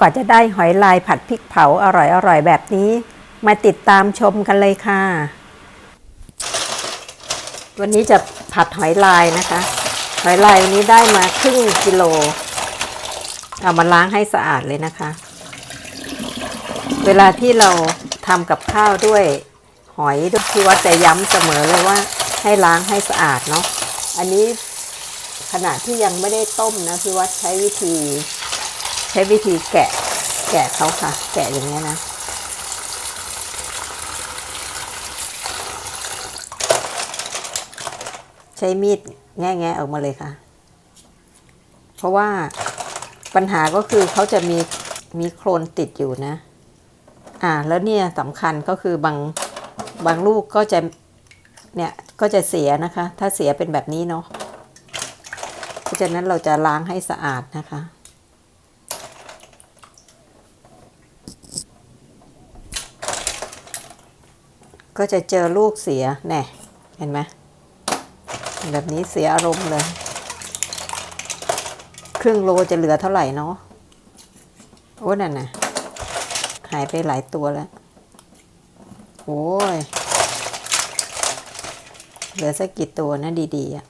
กว่าจะได้หอยลายผัดพริกเผาอร่อยๆแบบนี้ มาติดตามชมกันเลยค่ะ วันนี้จะผัดหอยลายนะคะ หอยลายวันนี้ได้มาครึ่งกิโล เอามาล้างให้สะอาดเลยนะคะ เวลาที่เราทำกับข้าวด้วยหอยที่ว่าจะย้ำเสมอเลยว่าให้ล้างให้สะอาดเนาะ อันนี้ขณะที่ยังไม่ได้ต้มนะพี่วัดใช้วิธี ใช้วิธีแกะ แกะเขาค่ะ แกะอย่างเงี้ยนะ ใช้มีดแง่ๆออกมาเลยค่ะ เพราะว่าปัญหาก็คือเขาจะมีมีโครนติดอยู่นะ อ่า แล้วเนี่ยสำคัญก็คือบางบางลูกก็จะเนี่ยก็จะเสียนะคะ ถ้าเสียเป็นแบบนี้เนาะ เพราะฉะนั้นเราจะล้างให้สะอาดนะคะ ก็จะเจอลูกเสียแน่เห็นไหมแบบนี้เสียอารมณ์เลย ครึ่งโลจะเหลือเท่าไหร่เนาะโอ้นั่นน่ะ หายไปหลายตัวแล้ว โอ้ย เหลือสักกี่ตัวนะดีๆอะ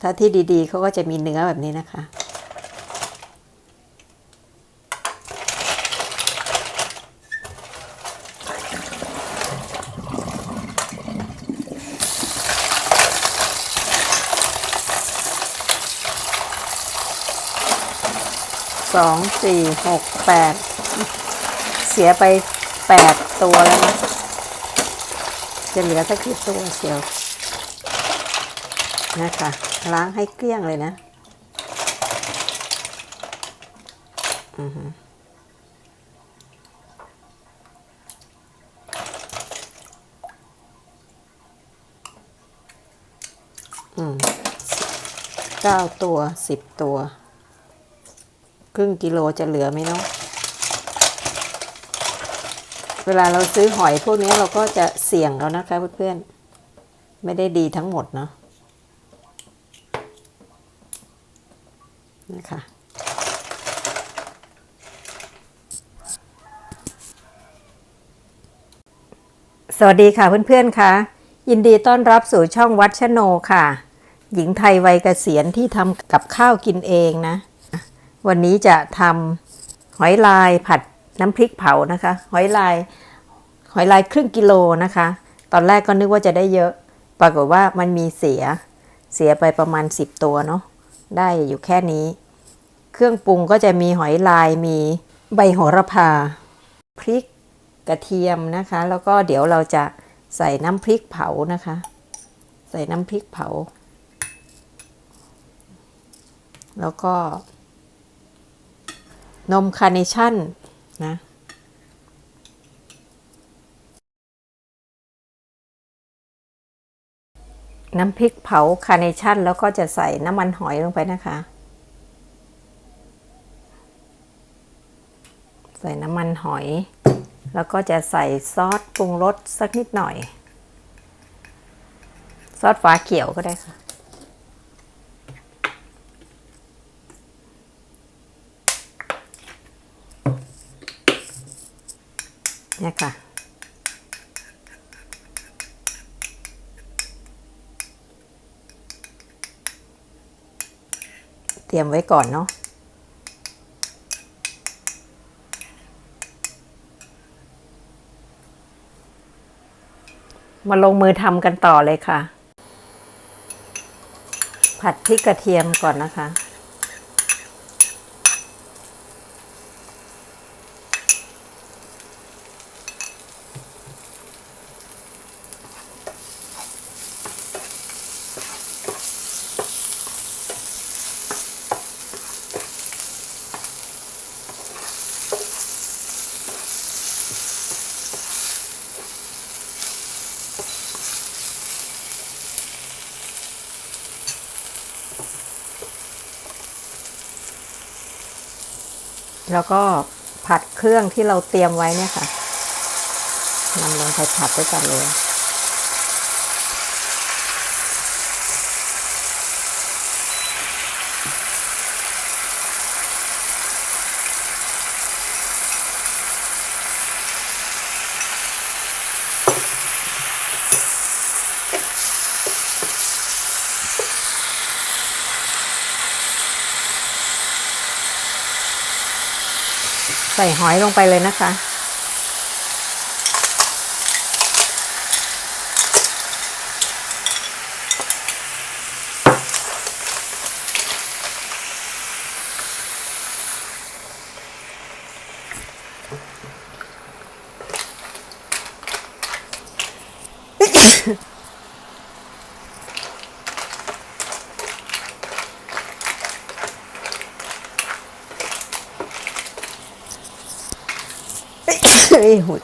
ถ้าที่ดีๆเขาก็จะมีเนื้อแบบนี้นะคะ สองสี่หกแปดเสียไปแปดตัวแล้วนะจะเหลือสักกี่ตัวเชียวนะคะล้างให้เกลี้ยงเลยนะอือหืออืมเก้าตัวสิบตัว ครึ่งกิโลจะเหลือไหมเนาะเวลาเราซื้อหอยพวกนี้เราก็จะเสี่ยงแล้วนะคะเพื่อนๆ ไม่ได้ดีทั้งหมดเนาะนะคะสวัสดีค่ะเพื่อนๆค่ะยินดีต้อนรับสู่ช่องวัดชโนค่ะ หญิงไทยวัยเกษียณที่ทำกับข้าวกินเองนะ วันนี้จะทำหอยลายผัดน้ำพริกเผานะคะ หอยลาย หอยลายครึ่งกิโลนะคะ ตอนแรกก็นึกว่าจะได้เยอะ ปรากฏว่ามันมีเสีย เสียไปประมาณ 10 ตัวเนาะ ได้อยู่แค่นี้ เครื่องปรุงก็จะมีหอยลาย มีใบโหระพา พริก กระเทียมนะคะ แล้วก็เดี๋ยวเราจะใส่น้ำพริกเผานะคะ ใส่น้ำพริกเผา แล้วก็ นมคาร์เนชั่นนะน้ำพริกเผาคาร์เนชั่น แล้วก็จะใส่น้ำมันหอยลงไปนะคะ ใส่น้ำมันหอย แล้วก็จะใส่ซอสปรุงรสสักนิดหน่อย ซอสฟ้าเขียวก็ได้ค่ะ เนี่ยค่ะ เตรียมไว้ก่อนเนาะมาลงมือทำกันต่อเลยค่ะ ผัดพริกกระเทียมก่อนนะคะ แล้วก็ผัดเครื่องที่เราเตรียมไว้เนี่ยค่ะนำลงไปผัดไว้ก่อนเลย ใส่หอยลงไปเลยนะคะเอ้ยหุด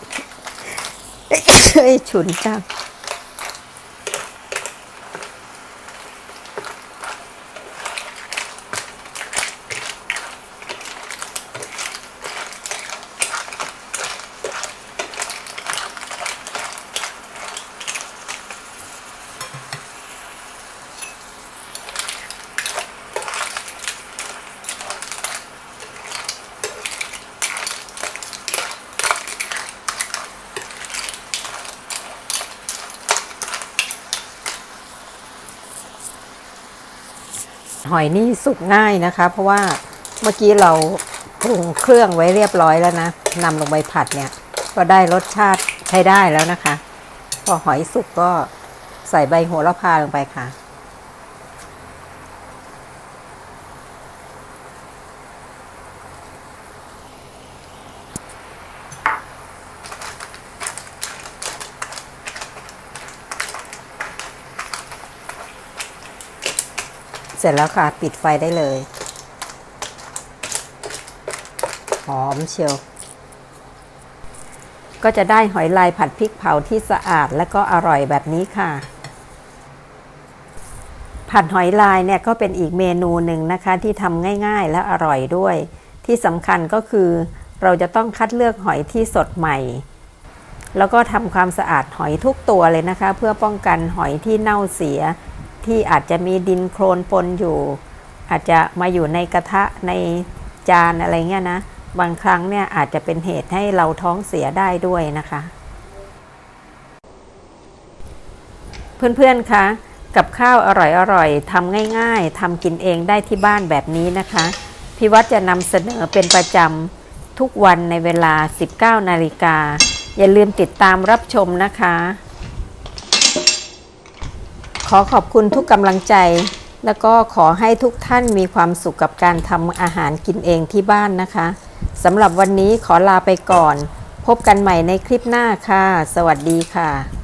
เอ้ยฉุนจัง หอยนี่สุกง่ายนะคะ เพราะว่าเมื่อกี้เราปรุงเครื่องไว้เรียบร้อยแล้วนะนำลงไปผัดเนี่ย ก็ได้รสชาติใช้ได้แล้วนะคะ พอหอยสุกก็ใส่ใบโหระพาลงไปค่ะ เสร็จแล้วค่ะ ปิดไฟได้เลย หอมเชียว ก็จะได้หอยลายผัดพริกเผาที่สะอาดและก็อร่อยแบบนี้ค่ะ ผัดหอยลายเนี่ยก็เป็นอีกเมนูหนึ่งนะคะ ที่ทำง่ายๆและอร่อยด้วย ที่สำคัญก็คือ เราจะต้องคัดเลือกหอยที่สดใหม่ แล้วก็ทำความสะอาดหอยทุกตัวเลยนะคะ เพื่อป้องกันหอยที่เน่าเสีย ที่อาจจะมีดินโคลนปนอยู่ อาจจะมาอยู่ในกระทะในจานอะไรเงี้ยนะ บางครั้งเนี่ยอาจจะเป็นเหตุให้เราท้องเสียได้ด้วยนะคะ เพื่อนๆคะกับข้าวอร่อยๆทำง่ายๆทำกินเองได้ที่บ้านแบบนี้นะคะพี่วัดจะนำเสนอเป็นประจำทุกวันในเวลา 19 นาฬิกาอย่าลืมติดตามรับชมนะคะ ขอขอบคุณทุกกำลังใจ แล้วก็ขอให้ทุกท่านมีความสุขกับการทำอาหารกินเองที่บ้านนะคะสำหรับวันนี้ขอลาไปก่อน พบกันใหม่ในคลิปหน้าค่ะ สวัสดีค่ะ